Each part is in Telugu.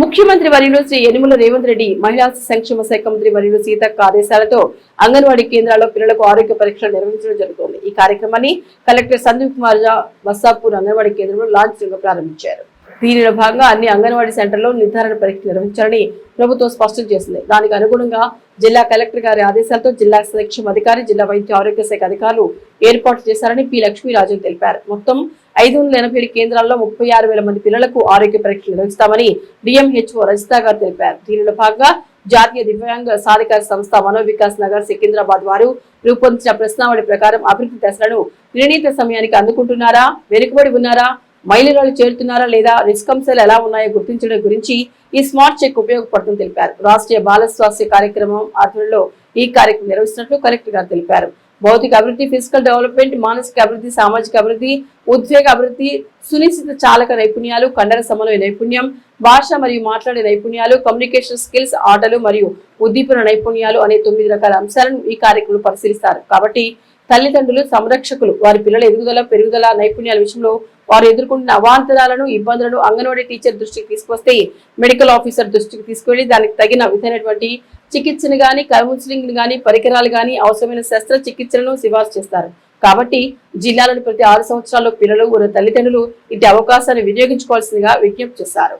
ముఖ్యమంత్రి వర్యులు శ్రీ యనుమల రేవంత్ రెడ్డి మహిళా సంక్షేమ శాఖ మంత్రి వర్యులు సీతక్క ఆదేశాలతో అంగన్వాడీ కేంద్రాల్లో పిల్లలకు ఆరోగ్య పరీక్షలు నిర్వహించడం జరుగుతోంది. ఈ కార్యక్రమాన్ని కలెక్టర్ సందీప్ కుమార్ వసాపూర్ అంగన్వాడీ కేంద్రంలో లాంచ్ ప్రారంభించారు. దీనిలో భాగంగా అన్ని అంగన్వాడీ సెంటర్లో నిర్ధారణ పరీక్షలు నిర్వహించాలని ప్రభుత్వం స్పష్టం చేసింది. దానికి అనుగుణంగా జిల్లా కలెక్టర్ గారి ఆదేశాలతో జిల్లా సంక్షేమ అధికారి జిల్లా వైద్య ఆరోగ్య శాఖ అధికారులు ఏర్పాటు చేశారని పి లక్ష్మీరాజు తెలిపారు. మొత్తం ఐదు వందల ఎనభై ఏడు కేంద్రాల్లో ముప్పై ఆరు వేల మంది పిల్లలకు ఆరోగ్య పరీక్షలు నిర్వహిస్తామని డిఎంహెచ్ఓ రజితా గారు తెలిపారు. దీనిలో భాగంగా జాతీయ దివ్యాంగ సాధికార సంస్థ మనో వికాస్ నగర్ సికింద్రాబాద్ వారు రూపొందించిన ప్రశ్నావళి ప్రకారం అభివృద్ధి దశలను నిర్ణీత సమయానికి అందుకుంటున్నారా? వెనుకబడి ఉన్నారా? మైలురాలు చేరుతున్నారా లేదా? రిస్క్ అంశాలు ఎలా ఉన్నాయో గుర్తించడం గురించి ఈ స్మార్ట్ చెక్ ఉపయోగపడుతుందని తెలిపారు. రాష్ట్రీయ బాల స్వాస్థ్య కార్యక్రమం ఆధ్వర్యంలో ఈ కార్యక్రమం నిర్వహిస్తున్నట్లు కలెక్టర్ గారు తెలిపారు. భౌతిక అభివృద్ధి ఫిజికల్ డెవలప్మెంట్ మానసిక అభివృద్ధి సామాజిక అభివృద్ధి ఉద్వేగ అభివృద్ధి సునిశ్చిత చాలక నైపుణ్యాలు కండర సమన్వయ నైపుణ్యం భాష మరియు మాట్లాడే నైపుణ్యాలు కమ్యూనికేషన్ స్కిల్స్ ఆటలు మరియు ఉద్దీపన నైపుణ్యాలు అనే తొమ్మిది రకాల అంశాలను ఈ కార్యక్రమంలో పరిశీలిస్తారు. కాబట్టి తల్లిదండ్రులు సంరక్షకులు వారి పిల్లల ఎదుగుదల పెరుగుదల నైపుణ్యాల విషయంలో వారు ఎదుర్కొంటున్న అవాంతరాలను ఇబ్బందులను అంగన్వాడీ టీచర్ దృష్టికి తీసుకొస్తే మెడికల్ ఆఫీసర్ దృష్టికి తీసుకువెళ్ళి దానికి తగిన విధమైనటువంటి చికిత్సను గాని కౌన్సిలింగ్ గాని పరికరాలు గాని అవసరమైన శస్త్రచికిత్సలను సిఫార్సు చేస్తారు. కాబట్టి జిల్లాలోని ప్రతి ఆరు సంవత్సరాల్లో పిల్లలు వారి తల్లిదండ్రులు ఇటు అవకాశాన్ని వినియోగించుకోవాల్సిందిగా విజ్ఞప్తి చేశారు.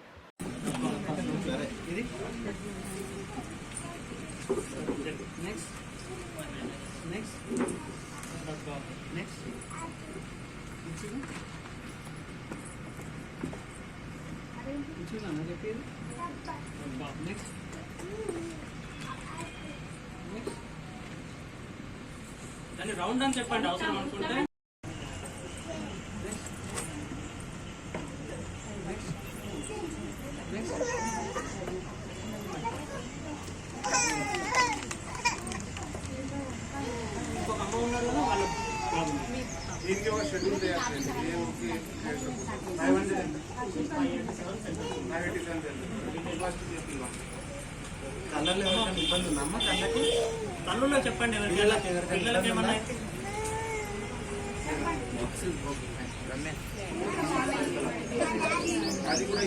దాన్ని రౌండ్ అని చెప్పండి అవసరం అనుకుంటే. దీనికి ఒక షెడ్యూల్ చేయాలి five hundred five eighty seven first తీసుకుందాం కళ్ళల్లో ఎవరికైనా ఇబ్బంది ఉందమ్మా కళ్ళకి? కళ్ళులో చెప్పండి పిల్లలకి ఏమన్నా అయితే అది కూడా.